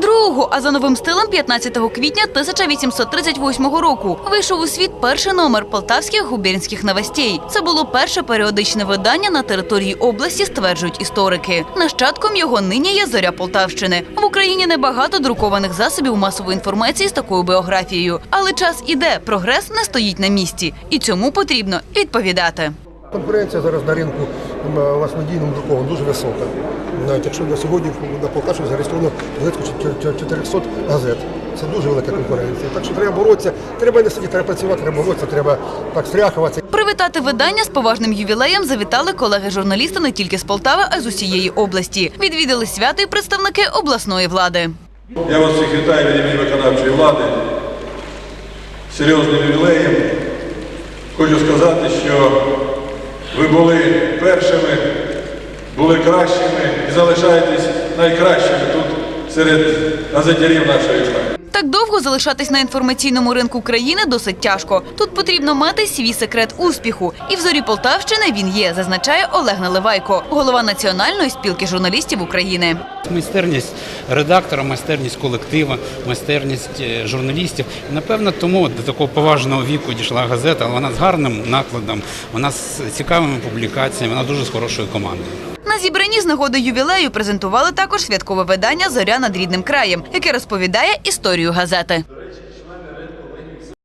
Другого, а за новим стилем 15 квітня 1838 року вийшов у світ перший номер полтавських губернських новостей. Це було перше періодичне видання на території області, стверджують історики. Нащадком його нині є зоря Полтавщини. В Україні небагато друкованих засобів масової інформації з такою біографією. Але час іде, прогрес не стоїть на місці, і цьому потрібно відповідати. Конкуренція зараз на ринку м, у вас дуже висока. Навіть якщо на сьогодні на Полтавщині зареєстровано близько 400 газет. Це дуже велика конкуренція. Так що треба боротися, треба не сидіти, треба працювати, треба боротися, треба так стряхуватися. Привітати видання з поважним ювілеєм завітали колеги-журналісти не тільки з Полтави, а й з усієї області. Відвідали свято й представники обласної влади. Я вас всіх вітаю від імені виконавчої влади серйозним ювілеєм. Хочу сказати, що ви були першими, були кращими і залишаєтесь найкращими тут серед газетярів нашої країни. Так довго залишатись на інформаційному ринку країни досить тяжко. Тут потрібно мати свій секрет успіху. І в зорі Полтавщини він є, зазначає Олег Наливайко, голова Національної спілки журналістів України. Майстерність редактора, майстерність колектива, майстерність е, журналістів. Напевно, тому до такого поважного віку дійшла газета, але вона з гарним накладом, вона з цікавими публікаціями, вона дуже з хорошою командою. На зібранні з нагоди ювілею презентували також святкове видання Зоря над рідним краєм, яке розповідає історію газети.